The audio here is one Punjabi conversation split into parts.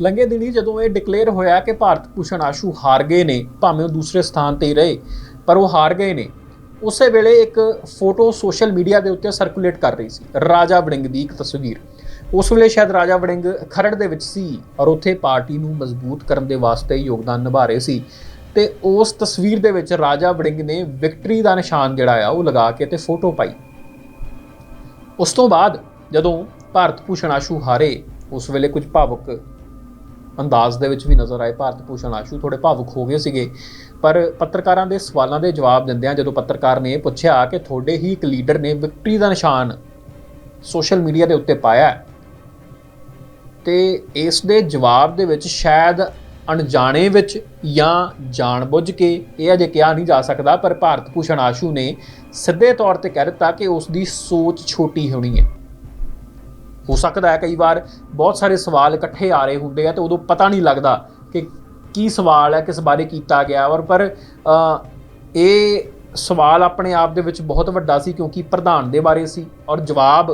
ਲੰਘੇ ਦਿਨੀ ਜਦੋਂ ਇਹ ਡਿਕਲੇਅਰ ਹੋਇਆ ਕਿ ਭਾਰਤ ਭੂਸ਼ਣ ਆਸ਼ੂ ਹਾਰ ਗਏ ਨੇ, ਭਾਵੇਂ ਉਹ ਦੂਸਰੇ ਸਥਾਨ ਤੇ ਹੀ ਰਹੇ, ਪਰ ਉਹ ਹਾਰ ਗਏ ਨੇ। ਉਸੇ ਵੇਲੇ ਇੱਕ ਫੋਟੋ ਸੋਸ਼ਲ ਮੀਡੀਆ ਦੇ ਉੱਤੇ ਸਰਕੂਲੇਟ ਕਰ ਰਹੀ ਸੀ, ਰਾਜਾ ਵੜਿੰਗ ਦੀ ਇੱਕ ਤਸਵੀਰ। ਉਸ ਵੇਲੇ ਸ਼ਾਇਦ ਰਾਜਾ ਵੜਿੰਗ ਖਰੜ ਦੇ ਵਿੱਚ ਸੀ ਔਰ ਉੱਥੇ ਪਾਰਟੀ ਨੂੰ ਮਜ਼ਬੂਤ ਕਰਨ ਦੇ ਵਾਸਤੇ ਯੋਗਦਾਨ ਨਿਭਾ ਰਹੇ ਸੀ ਤੇ ਉਸ ਤਸਵੀਰ ਦੇ ਵਿੱਚ ਰਾਜਾ ਵੜਿੰਗ ਨੇ ਵਿਕਟਰੀ ਦਾ ਨਿਸ਼ਾਨ ਜਿਹੜਾ ਆ ਉਹ ਲਗਾ ਕੇ ਤੇ ਫੋਟੋ ਪਾਈ। ਉਸ ਤੋਂ ਬਾਅਦ ਜਦੋਂ ਭਾਰਤ ਭੂਸ਼ਣ ਆਸ਼ੂ ਹਾਰੇ, ਉਸ ਵੇਲੇ ਕੁਝ ਭਾਵੁਕ ਅੰਦਾਜ਼ ਦੇ ਵਿੱਚ ਵੀ ਨਜ਼ਰ ਆਏ ਭਾਰਤ ਭੂਸ਼ਣ ਆਸ਼ੂ ਥੋੜੇ ਭਾਵੁਕ ਹੋ ਗਏ ਸੀਗੇ। ਪਰ ਪੱਤਰਕਾਰਾਂ ਦੇ ਸਵਾਲਾਂ ਦੇ ਜਵਾਬ ਦਿੰਦਿਆਂ ਜਦੋਂ ਪੱਤਰਕਾਰ ਨੇ ਪੁੱਛਿਆ ਕਿ ਤੁਹਾਡੇ ਹੀ ਇੱਕ ਲੀਡਰ ਨੇ ਵਿਕਟਰੀ ਦਾ ਨਿਸ਼ਾਨ ਸੋਸ਼ਲ ਮੀਡੀਆ ਦੇ ਉੱਤੇ ਪਾਇਆ ਹੈ, ਤੇ ਇਸ ਦੇ ਜਵਾਬ ਦੇ ਵਿੱਚ ਸ਼ਾਇਦ ਅਣਜਾਣੇ ਵਿੱਚ ਜਾਂ ਜਾਣਬੁੱਝ ਕੇ ਇਹ ਅਜੇ ਕਿਹਾ ਨਹੀਂ ਜਾ ਸਕਦਾ ਪਰ ਭਾਰਤ ਭੂਸ਼ਣ ਆਸ਼ੂ ਨੇ ਸਿੱਧੇ ਤੌਰ ਤੇ ਕਹਿ ਦਿੱਤਾ ਕਿ ਉਸ ਦੀ ਸੋਚ ਛੋਟੀ ਹੋਣੀ ਹੈ। ਹੋ ਸਕਦਾ ਹੈ ਕਈ ਵਾਰ ਬਹੁਤ ਸਾਰੇ ਸਵਾਲ ਇਕੱਠੇ ਆ ਰਹੇ ਹੁੰਦੇ ਆ ਤੇ ਉਦੋਂ ਪਤਾ ਨਹੀਂ ਲੱਗਦਾ ਕਿ ਕੀ ਸਵਾਲ ਹੈ, ਕਿਸ ਬਾਰੇ ਕੀਤਾ ਗਿਆ। ਔਰ ਪਰ ਇਹ ਸਵਾਲ ਆਪਣੇ ਆਪ ਦੇ ਵਿੱਚ ਬਹੁਤ ਵੱਡਾ ਸੀ ਕਿਉਂਕਿ ਪ੍ਰਧਾਨ ਦੇ ਬਾਰੇ ਸੀ ਔਰ ਜਵਾਬ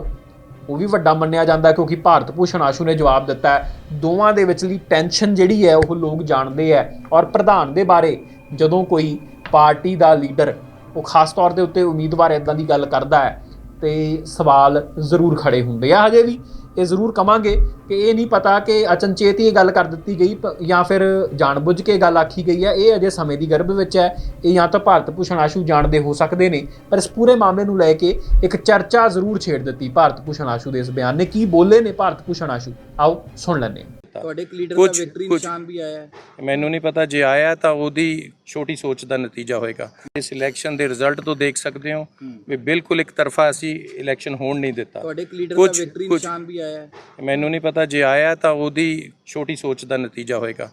ਉਹ ਵੀ ਵੱਡਾ ਮੰਨਿਆ ਜਾਂਦਾ ਕਿਉਂਕਿ ਭਾਰਤ ਭੂਸ਼ਣ ਆਸ਼ੂ ਨੇ ਜਵਾਬ ਦਿੱਤਾ ਦੋਵਾਂ ਦੇ ਵਿਚਲੀ ਟੈਨਸ਼ਨ ਜਿਹੜੀ ਹੈ ਉਹ ਲੋਕ ਜਾਣਦੇ ਹੈ ਔਰ ਪ੍ਰਧਾਨ ਦੇ ਬਾਰੇ ਜਦੋਂ ਕੋਈ ਪਾਰਟੀ ਦਾ ਲੀਡਰ ਉਹ ਖਾਸ ਤੌਰ ਦੇ ਉੱਤੇ ਉਮੀਦਵਾਰ ਇਦਾਂ ਦੀ ਗੱਲ ਕਰਦਾ ਹੈ ਤੇ ਸਵਾਲ ਜ਼ਰੂਰ ਖੜੇ ਹੁੰਦੇ ਆ। ਹਜੇ ਵੀ ਇਹ ਜ਼ਰੂਰ ਕਵਾਂਗੇ ਕਿ ਇਹ ਨਹੀਂ ਪਤਾ ਕਿ ਅਚਨਚੇਤ ਹੀ ਇਹ ਗੱਲ ਕਰ ਦਿੱਤੀ ਗਈ ਜਾਂ ਫਿਰ ਜਾਣਬੁੱਝ ਕੇ ਗੱਲ ਆਖੀ ਗਈ ਹੈ। ਇਹ ਅਜੇ ਸਮੇਂ ਦੀ ਗਰਭ ਵਿੱਚ ਹੈ। ਇਹ ਜਾਂ ਤਾਂ ਭਾਰਤ ਭੂਸ਼ਣ ਆਸ਼ੂ ਜਾਣਦੇ ਹੋ ਸਕਦੇ ਨੇ। ਪਰ ਇਸ ਪੂਰੇ ਮਾਮਲੇ ਨੂੰ ਲੈ ਕੇ ਇੱਕ ਚਰਚਾ ਜ਼ਰੂਰ ਛੇੜ ਦਿੱਤੀ ਭਾਰਤ ਭੂਸ਼ਣ ਆਸ਼ੂ ਦੇ ਇਸ ਬਿਆਨ ਨੇ। ਕੀ ਬੋਲੇ ਨੇ ਭਾਰਤ ਭੂਸ਼ਣ ਆਸ਼ੂ? ਆਓ ਸੁਣ ਲੈਂਦੇ ਹਾਂ ਤੁਹਾਡੇ ਲੀਡਰ ਦਾ ਵਿਕਟਰੀ ਨਿਸ਼ਾਨ ਵੀ ਆਇਆ ਹੈ। ਮੈਨੂੰ ਨਹੀਂ ਪਤਾ ਜੇ ਆਇਆ ਤਾਂ ਉਹਦੀ ਛੋਟੀ ਸੋਚ ਦਾ ਨਤੀਜਾ ਹੋਏਗਾ। ਇਸ ਇਲੈਕਸ਼ਨ ਦੇ ਰਿਜ਼ਲਟ ਤੋਂ ਦੇਖ ਸਕਦੇ ਹੋ ਵੀ ਬਿਲਕੁਲ ਇੱਕ ਤਰਫਾ ਅਸੀਂ ਇਲੈਕਸ਼ਨ ਹੋਣ ਨਹੀਂ ਦਿੱਤਾ। ਤੁਹਾਡੇ ਲੀਡਰ ਦਾ ਵਿਕਟਰੀ ਨਿਸ਼ਾਨ ਵੀ ਆਇਆ ਹੈ। ਮੈਨੂੰ ਨਹੀਂ ਪਤਾ ਜੇ ਆਇਆ ਤਾਂ ਉਹਦੀ ਛੋਟੀ ਸੋਚ ਦਾ ਨਤੀਜਾ ਹੋਏਗਾ।